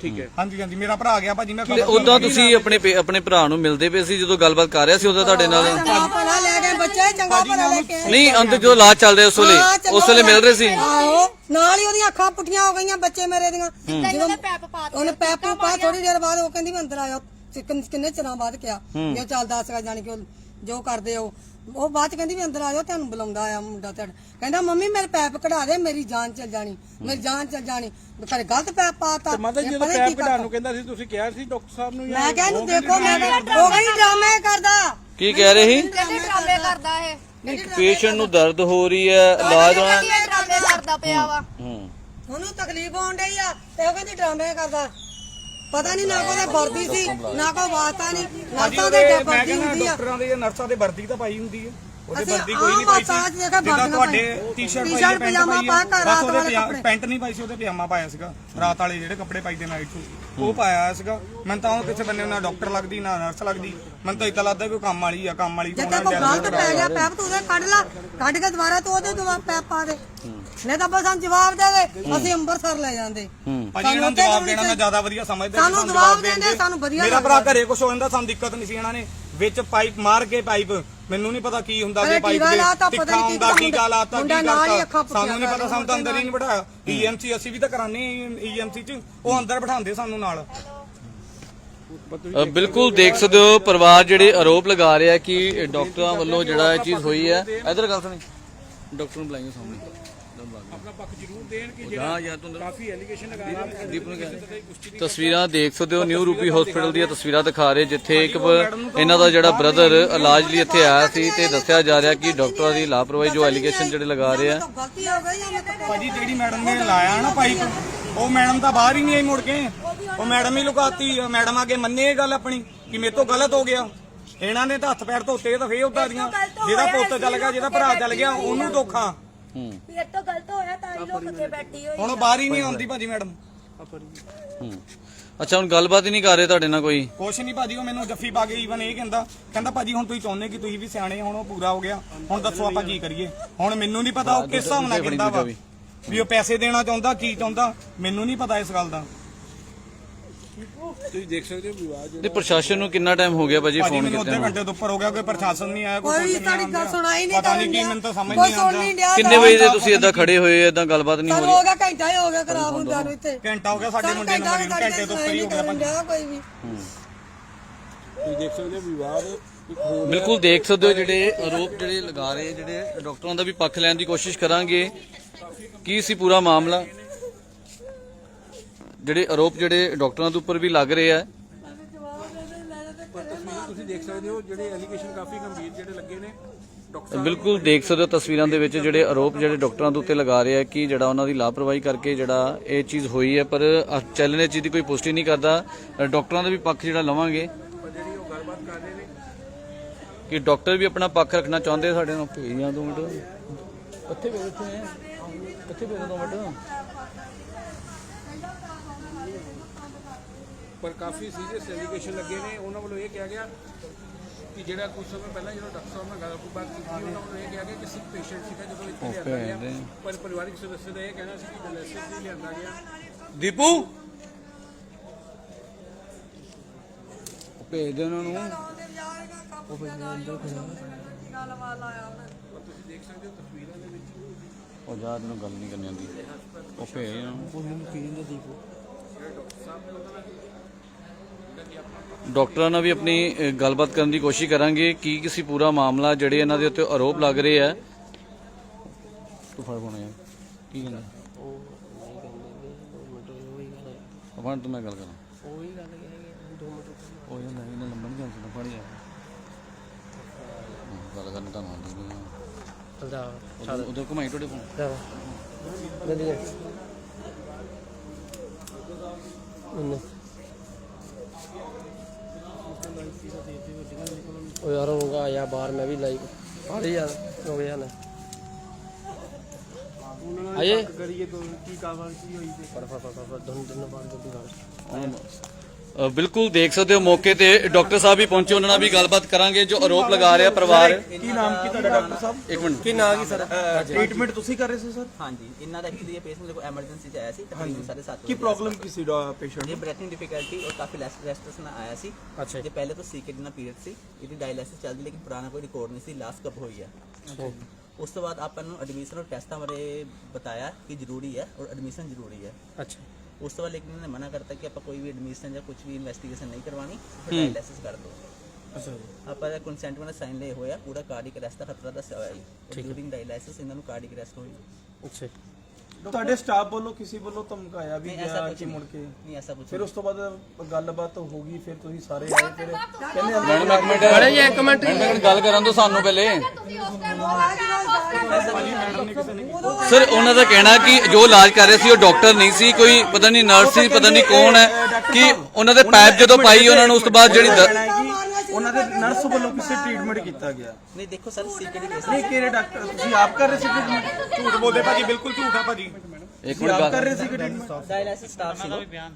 ਠੀਕ ਹੈ। ਹਾਂਜੀ ਹਾਂਜੀ ਮੇਰਾ ਭਰਾ ਗਿਆ ਭਾਜੀ ਮੈਂ ਤੇ ਖਬਰ ਉਦਾਂ ਤੁਸੀਂ ਆਪਣੇ ਪੇ- ਆਪਣੇ ਭਰਾ ਨੂੰ ਮਿਲਦੇ ਪਏ ਸੀ ਜਦੋਂ ਗੱਲਬਾਤ ਕਰ ਰਿਹਾ ਸੀ ਉਦੋਂ ਤੁਹਾਡੇ ਨਾਲ? ਚੰਗਾ ਭਲਾ ਲੈ ਗਏ ਬੱਚੇ ਚੰਗਾ ਭਲਾ ਲੈ ਕੇ ਨਹੀਂ ਅੰਤ ਜੋ ਇਲਾਜ ਚੱਲ ਰਿਹਾ ਉਸ ਵੇਲੇ ਹਾਂ, ਚੰਗਾ ਉਸ ਵੇਲੇ ਮਿਲ ਰਹੇ ਸੀ? ਆਹੋ ਨਾਲ ਹੀ ਉਹਦੀਆਂ ਅੱਖਾਂ ਪੁੱਠੀਆਂ ਹੋ ਗਈਆਂ ਬੱਚੇ ਮੇਰੇ ਦੀਆਂ। ਜਦੋਂ ਪੈਪ ਪਾ ਉਹਨੇ ਪੈਪ ਪਾ ਥੋੜੀ ਦੇਰ ਬਾਅਦ ਉਹ ਕਹਿੰਦੀ ਮੈਂ ਅੰਦਰ ਆਇਆ ਕਿੰਨ- ਚਿਰਾਂ ਬਾਅਦ ਕਿਹਾ ਜੋ ਚੱਲਦਾ ਸੀਗਾ ਜਾਣੀ ਕਿ ਉਹ ਜੋ ਕਰਦੇ ਉਹ। ਉਹ ਬਾਅਦ ਚ ਕਹਿੰਦੀ ਵੀ ਅੰਦਰ ਆ ਜਾਓ ਤੁਹਾਨੂੰ ਬੁਲਾਉਂਦਾ ਆ ਮੁੰਡਾ ਤੁਹਾਡਾ। ਕਹਿੰਦਾ ਮੰਮੀ ਮੇਰੇ ਪੈਪ ਕਢਾ ਦੇ ਮੇਰੀ ਜਾਨ ਚੱਲ ਜਾਣੀ ਮੇਰੀ ਜਾਨ ਚੱਲ ਜਾਣੀ। ਘਰੇ ਗਲਤ ਪੈਪ ਪਾਤਾ ਤੇ। ਜਦੋਂ ਪੈਪ ਕਢਾਉਣ। ਨੂੰ ਕਹਿੰਦਾ ਸੀ ਤੁਸੀਂ ਕਿਹਾ ਸੀ ਡਾਕਟਰ ਸਾਹਿਬ ਨੂੰ ਮੈਂ ਕਿਹਾ ਇਹਨੂੰ ਦੇਖੋ ਮੈਂ ਕਿਹਾ ਉਹ ਕਹਿੰਦੀ ਡਰਾਮੇ ਕਰਦਾ। ਕੀ ਕਹਿ ਰਹੇ? ਸੀ ਕਹਿੰਦੇ ਡਰਾਮੇ ਕਰਦਾ। ਇਹ? ਪੇਸ਼ੈਂਟ ਨੂੰ ਦਰਦ ਹੋ ਰਹੀ ਹੈ ਇਲਾਜ ਡਰਾਮੇ ਕਰਦਾ ਪਿਆ ਵਾ। ਹੂੰ। ਉਹਨੂੰ ਤਕਲੀਫ ਹੋਣ ਡਈ ਆ ਤੇ ਉਹ ਕਹਿੰਦੀ ਡਰਾਮੇ ਕਰਦਾ। ਪਤਾ ਨਹੀਂ ਨਾ ਕੋਈ ਵਰਦੀ ਸੀ ਨਾ ਕੋਈ ਵਾਸਤਾ ਨਹੀਂ ਨਰਸਾਂ ਦੇ ਵਰਦੀ ਹੁੰਦੀ ਆ। ਡਾਕਟਰਾਂ ਦੇ ਜਾਂ ਨਰਸਾਂ ਦੇ ਵਰਦੀ ਤਾਂ ਪਾਈ ਹੁੰਦੀ ਹੈ ਉਹਦੇ ਵਰਦੀ ਕੋਈ ਨਹੀਂ ਆਮ ਪਾਈ ਸੀ। ਆਤਾਂ 'ਚ ਦੇਖਿਆ ਜਿੱਦਾਂ ਵਰਦੀਆਂ ਤੁਹਾਡੇ ਪਾਈ। ਟੀ-ਸ਼ਰਟ ਪਾਈ ਟੀ-ਸ਼ਰਟ, ਹੈ ਪੈਂਟ ਪਜਾਮਾ ਪਾਈ ਪਾ ਹੈ ਕੇ ਬਸ ਰਾਤ ਉਹਦੇ ਵਾਲੇ ਪਜਾ- ਕੱਪੜੇ। ਪੈਂਟ ਨਹੀਂ ਪਾਈ ਸੀ ਉਹਦੇ ਪਜਾਮਾ ਪਾਇਆ ਸੀਗਾ। ਰਾਤ ਵਾਲੇ ਜਿਹੜੇ ਕੱਪੜੇ ਪਾਈਦੇ ਨਾਈਟ ਸੂਟ ਉਹ ਪਾਇਆ ਹੋਇਆ ਸੀਗਾ। ਮੈਨੂੰ ਤਾਂ ਉਹ ਕਿਸੇ ਬੰਨੇ ਨਾ ਡਾਕਟਰ ਲੱਗਦੀ ਨਾ ਨਰਸ ਲੱਗਦੀ। ਮੈਨੂੰ ਤਾਂ ਇਤਾਂ ਲੱਗਦਾ ਕੋਈ ਕੰਮ ਵਾਲੀ ਆ ਕੰਮ ਵਾਲੀ ਜੇ ਤੋਂ ਤੇ ਕੋਈ ਗਲਤ ਪੈ ਗਿਆ ਪੈਪ ਤੂੰ ਉਹਦੇ ਕੱਢ ਲਾ ਕੱਢ ਕੇ ਦੁਬਾਰਾ ਤੂੰ ਉਹਦੇ ਦੁਆ ਪੈਪ ਪਾ ਦੇ। ਨਹੀਂ ਤਾਂ ਬਸ ਸਾਨੂੰ ਜਵਾਬ ਦੇ ਦੇ ਅਸੀਂ ਅੰਮ੍ਰਿਤਸਰ ਲੈ ਜਾਂਦੇ। ਭਾਜੀ ਇਹਨਾਂ ਨੂੰ ਉੱਥੇ ਜਵਾਬ ਕਿਉਂ ਦੇਣਾ ਨਹੀਂ ਮੈਂ ਜ਼ਿਆਦਾ ਵਧੀਆ ਸਮਝਦਾ ਸਾਨੂੰ ਜਵਾਬ ਦੇਣਗੇ। ਦਿੰਦੇ, ਸਾਨੂੰ ਵਧੀਆ ਮੇਰਾ ਲੱਗਦਾ। ਭਰਾ ਘਰੇ ਕੁਝ ਹੋ ਜਾਂਦਾ ਸਾਨੂੰ ਦਿੱਕਤ ਨਹੀਂ ਸੀ ਇਹਨਾਂ ਨੇ। ਵਿੱਚ ਪਾਈਪ ਮਾਰ ਕੇ ਪਾਈਪ ਮੈਨੂੰ ਨਹੀਂ ਪਤਾ ਕੀ ਹੁੰਦਾ ਜੇ ਪਾਈਪ ਦੇ ਕੀ ਹੁੰਦਾ ਕੀ ਮੁੰਡਾ- ਗਾ ਲਾਤਾ ਕੀ ਕਰਤਾ ਸਾਨੂੰ ਨਹੀਂ ਪਤਾ ਸਾਨੂੰ ਤਾਂ ਅੰਦਰ ਹੀ ਨਹੀਂ ਬਿਠਾਇਆ। ਈਐਮਸੀ ਅਸੀਂ ਵੀ ਤਾਂ ਕਰਾਣੇ ਈਐਮਸੀ ਚ। ਉਹ ਅੰਦਰ ਬਿਠਾਉਂਦੇ ਸਾਨੂੰ ਨਾਲ। ਬਿਲਕੁਲ ਦੇਖ ਸਕਦੇ ਹੋ ਪਰਿਵਾਰ ਜਿਹੜੇ ਆਰੋਪ ਲਗਾ ਰਿਹਾ ਕਿ ਡਾਕਟਰਾਂ ਵੱਲੋਂ ਜਿਹੜਾ ਇਹ ਚੀਜ਼ ਹੋਈ ਹੈ। ਇਧਰ ਗੱਲ ਸੁਣੀ। ਡਾਕਟਰ ਨੂੰ ਬੁਲਾਈਓ ਸਾਹਮਣੇ। ਪੱਖ ਜ਼ਰੂਰ ਦੇਣ ਕਿ ਹਾਂ ਯਾਰ ਤੂੰ ਕਾਫੀ ਐਲੀਗੇਸ਼ਨ ਲਗਾ ਰਹੇ ਨੇ ਦੀਪ ਨੂੰ ਕਹਿ ਤਸਵੀਰਾਂ ਦੇਖ ਸਕਦੇ ਹੋ ਨਿਊ ਰੂਪੀ ਹਸਪੀਟਲ ਦੀਆਂ ਤਸਵੀਰਾਂ ਦਿਖਾ ਰਹੇ ਜਿੱਥੇ ਇੱਕ ਇਹਨਾਂ ਦਾ ਜਿਹੜਾ ਬ੍ਰਦਰ ਇਲਾਜ ਲਈ ਇੱਥੇ ਆਇਆ ਸੀ ਤੇ ਦੱਸਿਆ ਜਾ ਰਿਹਾ ਕਿ ਡਾਕਟਰਾਂ ਦੀ ਲਾਪਰਵਾਹੀ ਜੋ ਐਲੀਗੇਸ਼ਨ ਜਿਹੜੇ ਲਗਾ ਰਹੇ ਆ। ਭਾਜੀ ਜਿਹੜੀ ਮੈਡਮ ਨੇ ਲਾਇਆ ਨਾ ਪਾਈਪ ਉਹ ਮੈਡਮ ਤਾਂ ਬਾਹਰ ਹੀ ਨਹੀਂ ਆਈ ਮੁੜ ਕੇ। ਉਹ ਮੈਡਮ ਹੀ ਲੁਕਾਤੀ ਮੈਡਮ ਆਗੇ ਮੰਨੇ ਇਹ ਗੱਲ ਆਪਣੀ ਕਿ ਮੇਰੇ ਤੋਂ ਗਲਤ ਹੋ ਗਿਆ। ਇਹਨਾਂ ਨੇ ਤਾਂ ਹੱਥ ਪੈਰ ਧੋਤੇ ਤਾਂ ਫੇਰ ਉਦਾਂ ਦੀਆਂ। ਜਿਹਦਾ ਪੁੱਤ ਚੱਲ ਗਿਆ ਜਿਹਦਾ ਭਰਾ ਚੱਲ ਗਿਆ ਉਹਨੂੰ ਧੋਖਾ। ਤੋਂ ਗਲਤ ਹੋਇਆ ਤਾਂ ਹੀ ਲੋਕ ਕੇ ਬੈਠੀ ਹੋਈ ਹੁਣ ਉਹ ਬਾਹਰ ਹੀ ਨਹੀਂ ਆਉਂਦੀ ਭਾਜੀ ਮੈਡਮ। ਹੂੰ। ਅੱਛਾ ਹੁਣ ਗੱਲਬਾਤ ਹੀ ਨਹੀਂ ਕਰ ਰਹੇ ਤੁਹਾਡੇ ਨਾਲ ਕੋਈ? ਕੁਛ ਨਹੀਂ ਭਾਜੀ ਉਹ ਮੈਨੂੰ ਜੱਫੀ ਪਾ ਕੇ ਈਵਨ ਇਹ ਕਹਿੰਦਾ ਕਹਿੰਦਾ ਭਾਜੀ ਹੁਣ ਤੁਸੀਂ ਚਾਹੁੰਦੇ ਕਿ ਤੁਸੀਂ ਵੀ ਸਿਆਣੇ ਹੁਣ ਉਹ ਪੂਰਾ ਹੋ ਗਿਆ। ਹੁਣ ਦੱਸੋ ਆਪਾਂ ਕੀ ਕਰੀਏ? ਹੁਣ ਮੈਨੂੰ ਨਹੀਂ ਪਤਾ ਉਹ ਕਿਸ ਹਿਸਾਬ ਨਾਲ ਕਹਿੰਦਾ ਵਾ। ਵੀ ਉਹ ਪੈਸੇ ਦੇਣਾ ਚਾਹੁੰਦਾ ਕੀ ਚਾਹੁੰਦਾ ਮੈਨੂੰ ਨਹੀਂ ਪਤਾ ਇਸ ਗੱਲ ਦਾ। ਤੁਸੀਂ ਦੇਖ ਸਕਦੇ ਹੋ ਵਿਵਾਦ ਤੇ ਪ੍ਰਸ਼ਾਸਨ ਨੂੰ ਕਿੰਨਾ ਟਾਈਮ ਹੋ ਗਿਆ ਭਾਜੀ ਭਾਜੀ ਫੋਨ ਮੈਨੂੰ ਕੀਤੇ ਅੱਧੇ ਘੰਟੇ ਤੋਂ ਉੱਪਰ ਹੋ ਗਿਆ ਕੋਈ ਪ੍ਰਸ਼ਾਸਨ ਨਹੀਂ ਆਇਆ ਕੋਈ ਕੋਈ ਕੁਛ ਸਾਡੀ ਨਹੀਂ ਗੱਲ ਆਉਂਦਾ। ਸੁਣਾਈ ਨਹੀਂ ਪਤਾ ਨਹੀਂ ਕੀ। ਮੈਨੂੰ ਤਾਂ ਸਮਝ ਕੋਈ ਨਹੀਂ ਸੁਣ ਨਹੀਂ ਆਉਂਦਾ ਕਿੰਨੇ ਵਜੇ ਦੇ ਤੁਸੀਂ ਏਦਾਂ ਖੜੇ ਹੋਏ ਏਦਾਂ ਗੱਲਬਾਤ ਨਹੀਂ ਹੋ ਸਾਨੂੰ ਰਹੀ? ਹੋ ਗਿਆ ਘੰਟਾ ਹੀ ਹੋ ਗਿਆ ਖਰਾਬ ਹੁੰਦਾ ਨੂੰ ਇੱਥੇ ਘੰਟਾ ਹੋ ਗਿਆ ਸਾਡੇ ਸਾਨੂੰ ਮੁੰਡੇ ਨੂੰ ਘੰਟਾ ਮਰੀ ਨੂੰ, ਘੰਟੇ ਤੋਂ ਉੱਪਰ ਹੀ ਹੋ ਗਿਆ ਡਿਆ ਕੋਈ ਵੀ। ਤੁਸੀਂ ਦੇਖ ਸਕਦੇ ਹੋ ਵਿਵਾਦ ਇੱਕ ਬਿਲਕੁਲ ਦੇਖ ਸਕਦੇ ਹੋ ਜਿਹੜੇ ਆਰੋਪ ਜਿਹੜੇ ਲਗਾ ਰਹੇ ਜਿਹੜੇ ਡਾਕਟਰਾਂ ਦਾ ਵੀ ਪੱਖ ਲੈਣ ਦੀ ਕੋਸ਼ਿਸ਼ ਕਰਾਂਗੇ। ਕੀ ਸੀ ਪੂਰਾ ਮਾਮਲਾ? ਜਿਹੜੇ ਆਰੋਪ ਜਿਹੜੇ ਡਾਕਟਰਾਂ ਦੇ ਉੱਪਰ ਵੀ ਲੱਗ ਰਹੇ ਆ। ਪਰ ਤਸਵੀਰ ਤੁਸੀਂ ਦੇਖ ਸਕਦੇ ਹੋ ਜਿਹੜੇ ਐਲੀਗੇਸ਼ਨ ਕਾਫੀ ਗੰਭੀਰ ਜਿਹੜੇ ਲੱਗੇ ਨੇ ਬਿਲਕੁਲ ਦੇਖ ਸਕਦੇ ਹੋ ਤਸਵੀਰਾਂ ਦੇ ਵਿੱਚ ਜਿਹੜੇ ਆਰੋਪ ਜਿਹੜੇ ਡਾਕਟਰਾਂ ਦੇ ਉੱਤੇ ਲਗਾ ਰਹੇ ਆ ਕਿ ਜਿਹੜਾ ਉਹਨਾਂ ਦੀ ਲਾਪਰਵਾਹੀ ਕਰਕੇ ਜਿਹੜਾ ਇਹ ਚੀਜ਼ ਹੋਈ ਹੈ, ਪਰ ਚੈਨਲ ਇਹ ਚੀਜ਼ ਦੀ ਕੋਈ ਪੁਸ਼ਟੀ ਨਹੀਂ ਕਰਦਾ। ਡਾਕਟਰਾਂ ਦਾ ਵੀ ਪੱਖ ਜਿਹੜਾ ਲਵਾਂਗੇ। ਕਿ ਡਾਕਟਰ ਵੀ ਆਪਣਾ ਪੱਖ ਰੱਖਣਾ ਚਾਹੁੰਦੇ ਸਾਡੇ ਨਾਲ। ਭੇਜ ਦੋ ਮਿੰਟ। ਕਿੱਥੇ ਭੇਜ ਇੱਥੇ ਕਿੱਥੇ ਦੋ ਮਿੰਟ? ਪਰ ਕਾਫੀ ਸੀਰੀਅਸ ਐਲੀਗੇਸ਼ਨ ਲੱਗੇ ਨੇ। ਉਹਨਾਂ ਵੱਲੋਂ ਇਹ ਕਿਹਾ ਗਿਆ ਕਿ ਜਿਹੜਾ ਕੁਝ ਸਮੇਂ ਪਹਿਲਾਂ ਜਦੋਂ ਡਾਕਟਰ ਸਾਹਿਬ ਨਾਲ ਗੱਲਬਾਤ ਕੀਤੀ ਉਹਨਾਂ ਵੱਲੋਂ ਇਹ ਕਿਹਾ ਗਿਆ ਕਿ ਸਿੱਖ ਪੇਸ਼ੈਂਟ ਸੀਗਾ ਜਦੋਂ ਇੱਥੇ ਲਿਆਂਦਾ ਗਿਆ। ਪਰ ਪਰਿਵਾਰਿਕ ਸਦੱਸਿਆ ਦਾ ਇਹ ਕਹਿਣਾ ਸੀ ਕਿ ਡਾਇਲਿਸਿਸ ਲਈ ਲਿਆਂਦਾ ਗਿਆ। ਦੀਪੂ? ਭੇਜ ਦੇ ਉਹਨਾਂ ਨੂੰ। ਪਰ ਤੁਸੀਂ ਦੇਖ ਸਕਦੇ ਹੋ ਤਸਵੀਰਾਂ ਦੇ ਵਿੱਚ। ਉਹ ਯਾਰ ਨੂੰ ਗੱਲ ਨਹੀਂ ਕਰਨੀ ਆਉਂਦੀ। ਉਹ ਭੇਜ ਉਹਨਾਂ ਨੂੰ। ਜਿਹੜਾ ਡਾਕਟਰ ਸਾਹਿਬ ਨੇ ਉਹਨਾਂ ਨਾਲ ਡਾਕਟਰਾਂ ਨਾਲ ਵੀ ਆਪਣੀ ਅ, ਗੱਲਬਾਤ ਕਰਨ ਦੀ ਕੋਸ਼ਿਸ਼ ਕਰਾਂਗੇ। ਕੀ ਕਿਸੇ ਪੂਰਾ ਮਾਮਲਾ ਜਿਹੜੇ ਇਹਨਾਂ ਦੇ ਉੱਤੇ ਆਰੋਪ ਲੱਗ ਰਹੇ ਆ? ਤੂੰ ਫੜ ਪਾਉਣਾ ਯਾਰ। ਕੀ ਕਹਿੰਦਾ? ਆਪਾਂ ਤੂੰ ਮੈਂ ਗੱਲ ਕਰਾਂ। ਉਹੀ ਗੱਲ ਉਹ ਯਾਰ ਮੈਂ ਇਹਨਾਂ ਨੰਬਰ ਨਹੀਂ ਜਾਣਦਾ ਫੜ ਯਾਰ। ਹਮ, ਗੱਲ ਕਰਨੀ ਤਾਂ ਆਉਂਦੀ ਨਹੀਂ ਉਧਰ ਉਧਰ ਘੁਮਾਈ ਟੋੜੇ ਫੋਨ ਉਹ ਯਾਰ ਹੋਊਗਾ ਆਇਆ ਬਾਹਰ ਮੈਂ ਵੀ ਲਾਈਵ ਆ ਰਹੀ ਯਾਰ ਹੋ ਗਿਆ ਨਾ। ਆਏ ਕਰੀਏ ਕੀ ਕਾਰਵਾਈ ਕੀ ਹੋਈ ਤੇ? ਫੜ ਫੜ ਫੜ ਫੜ ਦੋਨ ਦਿਨ ਬਾਅਦ ਜਲਦੀ ਕਰ ਅ, ਬਿਲਕੁਲ ਦੇਖ ਸਕਦੇ ਹੋ ਮੌਕੇ ਤੇ ਡਾਕਟਰ ਸਾਹਿਬ ਵੀ ਪਹੁੰਚੇ ਉਹਨਾਂ ਨਾਲ ਵੀ ਗੱਲਬਾਤ ਕਰਾਂਗੇ ਜੋ ਆਰੋਪ ਲਗਾ ਰਿਹਾ ਪਰਿਵਾਰ। ਕੀ ਨਾਮ ਕੀ ਤੁਹਾਡਾ ਡਾਕਟਰ ਸਾਹਿਬ? ਇੱਕ ਮਿੰਟ। ਕੀ ਨਾਂ ਕੀ ਸਰ? ਟ੍ਰੀਟਮੈਂਟ ਤੁਸੀਂ ਕਰ ਰਹੇ ਸੀ ਸਰ? ਹਾਂਜੀ ਇਹਨਾਂ ਦਾ ਐਕਚੁਅਲੀ ਇਹ ਪੇਸ਼ੈਂਟ ਦੇਖੋ ਐਮਰਜੈਂਸੀ ਚ ਆਇਆ ਸੀ ਤਕਰੀਬਨ 7:30 ਕੀ ਪ੍ਰੋਬਲਮ ਕੀ ਸੀ। ਪੇਸ਼ੈਂਟ ਇਹ ਬ੍ਰੈਥਿੰਗ ਡਿਫਿਕਲਟੀ ਔਰ ਕਾਫੀ ਰੈਸਟਲੈਸ ਨਾਲ ਆਇਆ ਸੀ। ਅੱਛਾ ਜੇ। ਪਹਿਲੇ ਤੋਂ ਸੀਕੇਡੀ ਨਾਲ ਪੀਰੀਅਡ ਸੀ ਇਹਦੀ ਡਾਇਲਿਸਿਸ ਚੱਲਦੀ ਲੇਕਿਨ ਪੁਰਾਣਾ ਕੋਈ ਰਿਕਾਰਡ ਨਹੀਂ ਸੀ ਲਾਸਟ ਕਬ ਹੋਈ ਹੈ ਉਸ ਤੋਂ ਬਾਅਦ ਆਪਾਂ ਨੂੰ ਐਡਮਿਸ਼ਨ ਔਰ ਟੈਸਟਾਂ ਬਾਰੇ ਬਤਾਇਆ ਕਿ ਜ਼ਰੂਰੀ ਹੈ ਔਰ ਐਡਮਿਸ਼ਨ ਜ਼ਰੂਰੀ ਹੈ। ਅੱਛਾ। ਉਸ ਤੋਂ ਬਾਅਦ ਲੇਕਿਨ ਇਹਨਾਂ ਨੇ ਮਨਾ ਕਰਤਾ ਕਿ ਆਪਾਂ ਕੋਈ ਵੀ ਐਡਮਿਸ਼ਨ ਜਾਂ ਕੁਝ ਵੀ ਇਨਵੈਸਟੀਗੇਸ਼ਨ ਨਹੀਂ ਕਰਵਾਣੀ ਡਾਇਲਿਸਿਸ ਕਰ ਦਿਓ। ਅੱਛਾ ਆਪਾਂ ਦਾ ਕੰਸੈਂਟ ਵਾਲਾ ਸਾਈਨ ਲਏ ਹੋਇਆ ਪੂਰਾ ਕਾਰਡਿਕ ਅਰੈਸਟ ਦਾ ਖਤਰਾ ਦੱਸਿਆ ਹੋਇਆ ਹੈ। ਡਿਊਰਿੰਗ ਡਾਇਲਿਸਿਸ ਇਹਨਾਂ ਨੂੰ ਕਾਰਡਿਕ ਅਰੈਸਟ ਹੋਈ। ਅੱਛਾ ਤੁਹਾਡੇ ਸਟਾਫ ਵੱਲੋਂ ਕਿਸੇ ਵੱਲੋਂ ਧਮਕਾਇਆ ਵੀ ਨਹੀਂ ਐਸਾ ਗਿਆ ਕਿ ਮੁੜ ਕੇ ਨਹੀਂ ਐਸਾ ਕੁਝ ਫਿਰ ਉਸ ਤੋਂ ਬਾਅਦ ਗੱਲਬਾਤ ਹੋ ਗਈ ਫਿਰ ਤੁਸੀਂ ਸਾਰੇ ਆਏ ਫਿਰ ਕਹਿੰਦੇ ਮੈਡਮ ਇੱਕ ਮਿੰਟ। ਬੜੇ ਜੀ ਇੱਕ ਮਿੰਟ। ਮੈਡਮ ਇੱਕ ਮਿੰਟ ਗੱਲ ਕਰਨ ਤੋਂ ਸਾਨੂੰ ਪਹਿਲੇ। ਤੁਸੀਂ ਉਸ ਟਾਈਮ ਸਰ ਉਹਨਾਂ ਦਾ ਕਹਿਣਾ ਕਿ ਜੋ ਇਲਾਜ ਕਰ ਰਹੇ ਸੀ ਉਹ ਡਾਕਟਰ ਨਹੀਂ ਸੀ ਕੋਈ ਪਤਾ ਨਹੀਂ ਨਰਸ ਸੀ ਪਤਾ ਨਹੀਂ ਕੌਣ ਹੈ ਕਿ ਉਹਨਾਂ ਦੇ ਪਾਈਪ ਜਦੋਂ ਪਾਈ ਉਹਨਾਂ ਨੂੰ ਉਸ ਤੋਂ ਬਾਅਦ ਜਿਹੜੀ ਦ- ਉਹਨਾਂ ਦੇ ਨਰਸ ਵੱਲੋਂ ਕਿਸੇ ਟ੍ਰੀਟਮੈਂਟ ਕੀਤਾ ਗਿਆ? ਨਹੀਂ ਦੇਖੋ ਸਰ ਸੀਕ੍ਰੀਟ ਕੇਸ ਨਹੀਂ ਕਿਹੜੇ ਡਾਕਟਰ ਤੁਸੀਂ ਆਪ ਕਰ ਰਹੇ ਸੀ ਟ੍ਰੀਟਮੈਂਟ ਝੂਠ ਬੋਲਦੇ ਭਾਜੀ ਬਿਲਕੁਲ ਝੂਠ ਭਾਜੀ। ਇੱਕ ਮਿੰਟ ਕਰ ਰਹੇ ਸੀ ਟ੍ਰੀਟਮੈਂਟ डायलिसिस स्टाफ से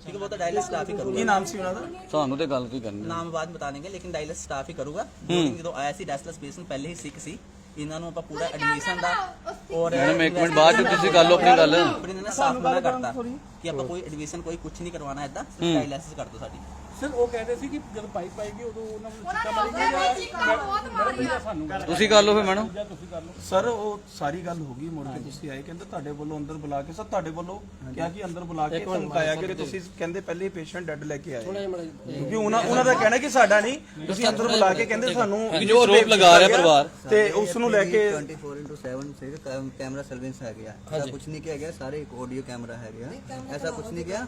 ठीक है वो तो डायलिसिस स्टाफ ही ਕੀ ਨਾਮ ਸੀ ਉਹਨਾਂ ਦਾ? ਤੁਹਾਨੂੰ ਤੇ ਗੱਲ ਕੀ ਕਰਨੀ ਨਾਮ ਬਾਅਦ ਬਤਾ ਦੇਂਗੇ ਲੇਕਿਨ ਡਾਇਲਿਸ ਸਟਾਫ ਹੀ ਕਰੂਗਾ। ਦੋ-ਤਿੰਨ ਜਦੋਂ ਆਇਆ ਸੀ ਡਾਇਲਿਸ ਪੇਸ਼ੈਂਟ ਪਹਿਲੇ ਹੀ ਸਿੱਖ ਸੀ। ਇਹਨਾਂ ਨੂੰ ਆਪਾਂ ਪੂਰਾ ਐਡਮਿਸ਼ਨ ਦਾ ਔਰ ਮੈਡਮ ਇੱਕ ਮਿੰਟ ਬਾਅਦ ਤੁਸੀਂ ਕਰ ਆਪਣੀ ਗੱਲ। ਸਾਫ਼ ਮਨਾ ਕਰਤਾ ਕਿ ਆਪਾਂ ਕੋਈ ਐਡਮਿਸ਼ਨ ਕੋਈ ਕੁਝ ਨਹੀਂ ਕਰਵਾਉਣਾ ਏਦਾਂ। ਡਾਇਲਿਸਿਸ ਕਰ ਦਿਓ ਸਾਡੀ। ਸਰ ਉਹ ਕਹਿੰਦੇ ਸੀ ਕਿ ਜਦ ਪਾਈਪ ਪਾਏਗੀ ਉਦੋਂ ਉਹਨਾਂ ਨੂੰ ਨੇ ਉਹਦੇ ਚੀਕਾਂ ਬਹੁਤ ਮਾਰੀਆਂ। ਸਾਨੂੰ ਤੁਸੀਂ ਕਰ ਲਓ ਫਿਰ ਮੈਡਮ। ਸਰ ਉਹ ਸਾਰੀ ਗੱਲ ਹੋ ਗਈ ਮੁੜ ਕੇ ਤੁਸੀਂ ਆਏ ਕਹਿੰਦੇ ਤੁਹਾਡੇ ਵੱਲੋਂ ਅੰਦਰ ਬੁਲਾ ਕੇ ਸਰ ਤੁਹਾਡੇ ਵੱਲੋਂ ਕਿਹਾ ਕਿ ਅੰਦਰ ਬੁਲਾ ਕੇ ਧਮਕਾਇਆ ਕਿ ਤੁਸੀਂ ਕਹਿੰਦੇ ਪਹਿਲੇ ਪੇਸ਼ੈਂਟ ਡੈਡ ਲੈ ਕੇ ਆਏ। ਕਿਉਂਕਿ ਉਹਨਾਂ ਉਹਨਾਂ ਦਾ ਕਹਿਣਾ ਕਿ ਸਾਡਾ ਨਹੀਂ ਤੁਸੀਂ ਅੰਦਰ ਬੁਲਾ ਕੇ ਕਹਿੰਦੇ ਸਾਨੂੰ ਕਿ ਜੋ ਆਰੋਪ ਲਗਾ ਰਿਹਾ ਪਰਿਵਾਰ। ਤੇ ਉਸ ਨੂੰ ਲੈ ਕੇ 24/7 ਸੇ ਕੈਮਰਾ ਸਰਵੇਲੈਂਸ ਹੈ ਗਿਆ ਐਸਾ ਕੁਝ ਨਹੀਂ ਕਿਹਾ ਗਿਆ ਸਾਰੇ ਇੱਕ ਆਡੀਓ ਕੈਮਰਾ ਹੈ ਗਿਆ ਐਸਾ ਕੁਝ ਨਹੀਂ ਕਿਹਾ।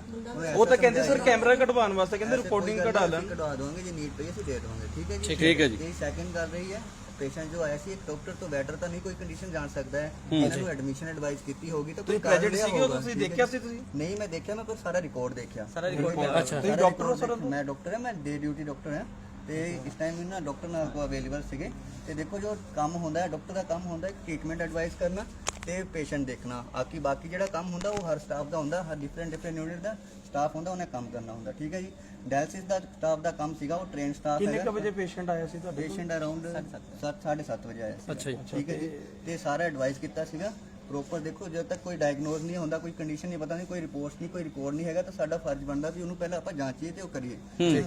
ਉਹ ਤਾਂ ਕਹਿੰਦੇ ਸਰ ਕੈਮਰਾ ਕਢਵਾਉਣ ਵਾਸਤੇ ਕਹਿੰਦੇ ਰਿਕਾਰਡਿੰਗ ਕਢਾ ਲੈਣ। ਕਢਵਾ ਦਵਾਂਗੇ ਜੇ ਨੀਡ ਪਈ ਅਸੀਂ ਦੇ ਦਵਾਂਗੇ ਠੀਕ ਹੈ ਜੀ? ਠੀਕ ਹੈ ਜੀ। ਇਹ ਸੈਕਿੰਡ ਕਰ ਰਹੀ ਹੈ ਪੇਸ਼ੈਂਟ ਜੋ ਆਇਆ ਸੀ ਇੱਕ ਡਾਕਟਰ ਤੋਂ ਬੈਟਰ ਤਾਂ ਨਹੀਂ ਕੋਈ ਕੰਡੀਸ਼ਨ ਜਾਣ ਸਕਦਾ ਹੈ। ਇਹਨਾਂ ਨੂੰ ਐਡਮਿਸ਼ਨ ਐਡਵਾਈਸ ਕੀਤੀ ਹੋਗੀ ਤਾਂ ਕੋਈ ਪ੍ਰੈਜ਼ੈਂਟ ਸੀਗੇ ਹੋਊਗਾ, ਤੁਸੀਂ ਦੇਖਿਆ। ਸੀ ਤੁਸੀਂ? ਨਹੀਂ ਮੈਂ ਦੇਖਿਆ ਮੈਂ ਕੋਈ ਸਾਰਾ ਰਿਕਾਰਡ ਦੇਖਿਆ। ਸਾਰਾ ਰਿਕਾਰਡ ਅੱਛਾ। ਤੁਸੀਂ ਡਾਕਟਰ ਹੋ ਸਰ? ਮੈਂ ਡਾਕਟਰ ਹਾਂ ਮੈਂ ਡੇ ਡਿਊਟੀ ਡਾਕਟਰ ਹਾਂ। ਤੇ ਇਸ ਟਾਈਮ ਨਾ ਡਾਕਟਰ ਨਾਲ ਕੋ ਅਵੇਲੇਬਲ ਸੀਗੇ। ਤੇ ਦੇਖੋ ਜੋ ਕੰਮ ਹੁੰਦਾ ਹੈ ਡਾਕਟਰ ਦਾ ਕੰਮ ਹੁੰਦਾ ਹੈ ਟ੍ਰੀਟਮੈਂਟ ਐਡਵਾਈਸ ਕਰਨਾ ਤੇ ਪੇਸ਼ੈਂਟ ਦੇਖਣਾ। ਆਕੀ ਬਾਕੀ ਜਿਹੜਾ ਕੰਮ ਹੁੰਦਾ ਉਹ ਹਰ ਸਟਾਫ ਦਾ ਹੁੰਦਾ ਹਰ ਡਿਫਰੈਂਟ ਡਿਫਰੈਂਟ ਯੂਨਿਟ ਦਾ ਸਟਾਫ ਹੁੰਦਾ ਉਹਨੇ ਕੰਮ ਕਰਨਾ ਹੁੰਦਾ। ਠੀਕ ਹੈ ਜੀ? ਡਾਇਲਿਸਿਸ ਦਾ ਸਟਾਫ ਦਾ ਕੰਮ ਸੀਗਾ ਉਹ ਟ੍ਰੇਨ ਸਟਾਫ ਕਿੰਨੇ ਹੈਗਾ ਕ ਵਜੇ ਪੇਸ਼ੈਂਟ ਆਇਆ ਸੀ ਤੁਹਾਡੇ ਪੇਸ਼ੈਂਟ ਅਰਾਊਂਡ 7:30 ਵਜੇ ਆਇਆ ਸੀ। ਅੱਛਾ ਜੀ ਠੀਕ ਹੈ ਜੀ? ਤੇ ਸਾਰਾ ਐਡਵਾਈਸ ਕੀਤਾ ਸੀਗਾ। ਪ੍ਰੋਪਰ ਦੇਖੋ ਜਦ ਤੱਕ ਕੋਈ ਡਾਇਗਨੋਸ ਨਹੀਂ ਹੁੰਦਾ ਕੋਈ ਕੰਡੀਸ਼ਨ ਨਹੀਂ ਪਤਾ ਨਹੀਂ ਕੋਈ ਰਿਪੋਰਟ ਨਹੀਂ ਕੋਈ ਰਿਕਾਰਡ ਨਹੀਂ ਹੈਗਾ ਤਾਂ ਸਾਡਾ ਫਰਜ਼ ਬਣਦਾ ਵੀ ਉਹਨੂੰ ਪਹਿਲਾਂ ਆਪਾਂ ਜਾਂਚੀਏ ਤੇ ਉਹ ਕਰੀਏ।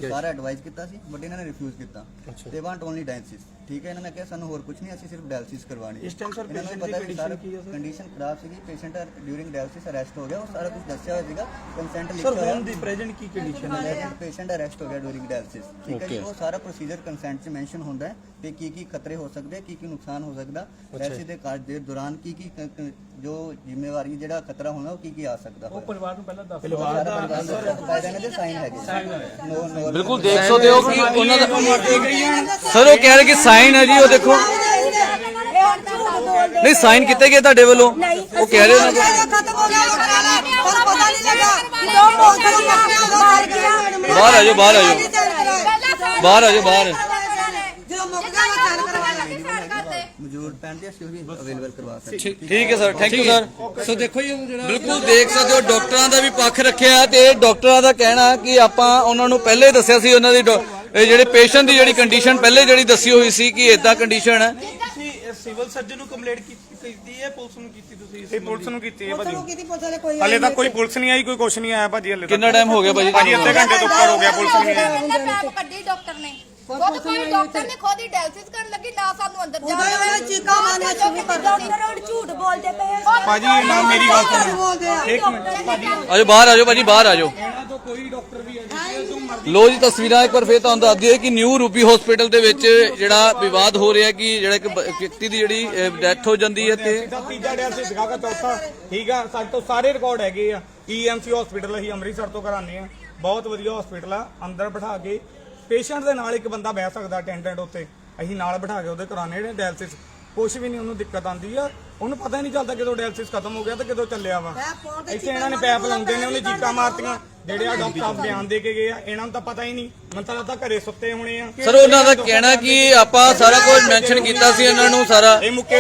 ਸਾਰਾ ਐਡਵਾਈਸ ਕੀਤਾ ਸੀ ਬਟ ਇਹਨਾਂ ਨੇ ਰਿਫਿਊਜ਼ ਕੀਤਾ। ਦੇ ਵਾਂਟ ਓਨਲੀ ਡਾਇਲਿਸਿਸ ਠੀਕ ਹੈ ਇਹਨਾਂ ਨੇ ਕਿਹਾ ਸਾਨੂੰ ਹੋਰ ਕੁਝ ਨਹੀਂ ਅਸੀਂ ਸਿਰਫ ਡਾਇਲਿਸਿਸ ਕਰਵਾਣੀ ਇਸ time sir patient ਦੀ condition ਕੀ ਹੈ sir? ਕੰਡੀਸ਼ਨ ਖਰਾਬ ਸੀਗੀ ਪੇਸ਼ੈਂਟ ਡਿਊਰਿੰਗ ਡਾਇਲਿਸਿਸ ਅਰੈਸਟ ਹੋ ਗਿਆ ਉਹ ਸਾਰਾ ਕੁਝ ਦੱਸਿਆ ਹੋਇਆ ਸੀਗਾ ਕੰਸੈਂਟ ਸਰ ਲਿਖਿਆ ਹੁਣ ਦੀ ਪ੍ਰੈਜ਼ੈਂਟ ਕੀ ਕੰਡੀਸ਼ਨ ਹੈ? ਪੇਸ਼ੈਂਟ ਅਰੈਸਟ ਹੋ ਗਿਆ ਡੂਰਿੰਗ ਡਾਇਲਿਸਿਸ ਠੀਕ ਹੈ ਜੀ ਉਹ ਸਾਰਾ ਪ੍ਰੋਸੀਜਰ ਕੰਸੈਂਟ 'ਚ ਮੈਂਸ਼ਨ ਹੁੰਦਾ ਹੈ ਤੇ ਕੀ ਕੀ ਖਤਰੇ ਹੋ ਸਕਦੇ ਆ ਕੀ ਕੀ ਨੁਕਸਾਨ ਹੋ ਸਕਦਾ ਡਾਇਲਿਸਿਸ ਦੇ ਕਾਰਜ ਦੇ ਦੌਰਾਨ ਕ- ਕ- ਜੋ ਜ਼ਿੰਮੇਵਾਰੀ ਜਿਹੜਾ ਖਤਰਾ ਹੋਣਾ ਉਹ ਕੀ ਕੀ ਆ ਸਕਦਾ ਉਹ ਪਰਿਵਾਰ ਨੂੰ ਪਹਿਲਾਂ ਦੱਸ। ਪਰਿਵਾਰ ਦਾ ਕਾਇਦਾ ਸਾਈਨ ਹੈਗੇ। ਨੋ ਨੋ ਬਿਲਕੁਲ ਦੇਖ ਸਕਦੇ ਹੋ ਕਿ ਉਹਨਾਂ ਦਾ ਸਰ ਉਹ ਕਹਿ ਰਹੇ ਕਿ ਸਾਈਨ ਹੈ ਜੀ ਉਹ ਦੇਖੋ। ਨਹੀਂ ਸਾਈਨ ਕੀਤੇ ਗਏ ਤੁਹਾਡੇ ਵੱਲੋਂ? ਉਹ ਕਹਿ ਰਹੇ ਨੇ। ਖਤਮ ਹੋ ਗਿਆ ਪਰ ਪਤਾ ਨਹੀਂ ਲੱਗਾ ਕਿਦੋਂ ਪਹੁੰਚ ਗਿਆ ਮਾਰ ਗਿਆ ਬਾਹਰ ਆ ਜਾਓ। ਬਾਹਰ ਆ ਜਾਓ ਬਾਹਰ ਆ ਜਾਓ। ਬਾਹਰ ਜਦੋਂ ਮੁੱਕ ਗਿਆ ਮੈਂ ਚੱਲ ਕਰਵਾਇਆ ਮੌਜੂਦ ਪੈਣ ਤੇ ਅਸੀਂ ਉਹ ਵੀ ਅਵੇਲੇਬਲ ਕਰਵਾ ਸਕਦੇ ਠੀਕ ਹੈ sir thank you sir so ਦੇਖੋ ਜੀ ਜਿਹੜਾ ਬਿਲਕੁਲ ਦੇਖ ਸਕਦੇ ਹੋ ਡਾਕਟਰਾਂ ਦਾ ਵੀ ਪੱਖ ਰੱਖਿਆ ਤੇ ਡਾਕਟਰਾਂ ਦਾ ਕਹਿਣਾ ਕਿ ਆਪਾਂ ਉਹਨਾਂ ਨੂੰ ਪਹਿਲੇ ਦੱਸਿਆ ਸੀ ਉਹਨਾਂ ਦੀ ਡੋ- ਇਹ ਜਿਹੜੇ ਪੇਸ਼ੈਂਟ ਦੀ ਜਿਹੜੀ ਕੰਡੀਸ਼ਨ ਪਹਿਲੇ ਜਿਹੜੀ ਦੱਸੀ ਹੋਈ ਸੀ ਕਿ ਇਦਾਂ ਕੰਡੀਸ਼ਨ ਹੈ। ਤੁਸੀਂ ਸਿਵਲ ਸਰਜਨ ਨੂੰ ਕੰਪਲੇਂਟ ਕੀਤੀ ਹੈ ਪੁਲਿਸ ਨੂੰ ਕੀਤੀ ਤੁਸੀਂ ਇਹ ਪੁਲਿਸ ਨੂੰ ਕੀਤੀ ਹੈ ਚਲੋ ਕਿਤੇ ਪੁੱਛ ਲੈ ਕੋਈ ਹਲੇ ਤੱਕ ਕੋਈ ਪੁਲਿਸ ਨਹੀਂ ਆਈ ਕੋਈ ਕੁਛ ਨਹੀਂ ਆਇਆ ਭਾਜੀ ਹਲੇ ਕਿੰਨਾ ਟਾਈਮ ਹੋ ਗਿਆ ਭਾਜੀ? ਭਾਜੀ ਅੱਧੇ ਘੰਟੇ ਤੋਂ ਉੱਪਰ ਹੋ ਗਿਆ ਪੁਲਿਸ ਨਹੀਂ ਆਈ ਕੱਢੀ ਡਾਕਟਰ ਨੇ। ਖੁਦ ਕੋਈ ਡਾਕਟਰ ਨੇ ਖੁਦ ਹੀ ਡਾਇਲਿਸਿਸ ਕਰਨ ਲੱਗੀ ਨਾ ਸਾਨੂੰ ਅੰਦਰ ਉਦੋਂ ਹੀ ਉਹਨੇ ਚੀਕਾਂ ਮਾਰਨੀਆਂ ਸ਼ੁਰੂ ਕਰ ਦਿੱਤੀਆਂ। ਡਾਕਟਰ ਹੁਣ ਝੂਠ ਬੋਲਦੇ ਪਏ ਆ। ਭਾਜੀ ਇਹਨਾਂ ਮੇਰੀ ਗੱਲ ਸੁਣੋ। ਬੋਲਦੇ ਆ। ਆਜੋ ਬਾਹਰ ਆਜੋ ਭਾਜੀ ਬਾਹਰ ਆਜੋ। ਇਹਨਾਂ ਤੋਂ ਕੋਈ ਡਾਕਟਰ ਵੀ ਹੈ ਜੋ ਮਰਜ਼ੀ ਲੋ ਜੀ ਤਸਵੀਰਾਂ ਇੱਕ ਵਾਰ ਫੇਰ ਤੁਹਾਨੂੰ ਦੱਸ ਦਈਏ ਕਿ ਨਿਊ ਰੂਪੀ ਹਸਪੀਟਲ ਦੇ ਵਿੱਚ ਜਿਹੜਾ ਵਿਵਾਦ ਹੋ ਰਿਹਾ ਕਿ ਜਿਹੜਾ ਇੱਕ ਵਿਅਕਤੀ ਦੀ ਜਿਹੜੀ ਡੈਥ ਹੋ ਜਾਂਦੀ ਹੈ ਤੇ ਤੀਜਾ ਡਿਆ ਸੀ ਸਿਖਾਗਾ ਚੌਥਾ। ਠੀਕ ਆ ਸਾਡੇ ਤੋਂ ਸਾਰੇ ਰਿਕਾਰਡ ਹੈਗੇ ਆ। ਈਐਮਸੀ ਹਸਪੀਟਲ ਅਸੀਂ ਅੰਮ੍ਰਿਤਸਰ ਤੋਂ ਕਰਾਉਂਦੇ ਆ। ਬਹੁਤ ਵਧੀਆ ਹਸਪੀਟਲ ਆ ਅੰਦਰ ਬਿਠਾ ਕੇ ਪੇਸ਼ੈਂਟ ਦੇ ਨਾਲ ਇੱਕ ਬੰਦਾ ਬਹਿ ਸਕਦਾ ਅਟੈਂਡੈਂਟ ਉੱਤੇ। ਅਸੀਂ ਨਾਲ ਬਿਠਾ ਕੇ ਉਹਦੇ ਕਰਾਣੇ ਨੇ ਡਾਇਲਸਿਸ ਕੁਛ ਵੀ ਨਹੀਂ ਉਹਨੂੰ ਦਿੱਕਤ ਆਉਂਦੀ ਆ। ਉਹਨੂੰ ਪਤਾ ਹੀ ਨਹੀਂ ਚੱਲਦਾ ਕਦੋਂ ਡਾਇਲਸਿਸ ਖਤਮ ਹੋ ਗਿਆ ਤੇ ਕਦੋਂ ਚੱਲਿਆ ਵਾ। ਇੱਥੇ ਇਹਨਾਂ ਨੇ ਪੈਪ ਲਾਉਂਦੇ ਨੇ ਉਹਨੇ ਜੀਕਾਂ ਮਾਰਤੀਆਂ। ਜਿਹੜੇ ਆ ਡਾਕਟਰ ਸਾਹਿਬ ਬਿਆਨ ਦੇ ਕੇ ਗਏ ਆ ਇਹਨਾਂ ਨੂੰ ਤਾਂ ਪਤਾ ਹੀ ਨਹੀਂ। ਮੈਨੂੰ ਤਾਂ ਲੱਗਦਾ ਘਰੇ ਸੁੱਤੇ ਹੋਣੇ ਆ। ਸਰ ਉਹਨਾਂ ਦਾ ਕਹਿਣਾ ਕਿ ਆਪਾਂ ਸਾਰਾ ਕੁਝ ਮੈਂਸ਼ਨ ਕੀਤਾ ਸੀ ਇਹਨਾਂ ਨੂੰ ਸਾਰਾ। ਇਹ ਮੁੱਕੇ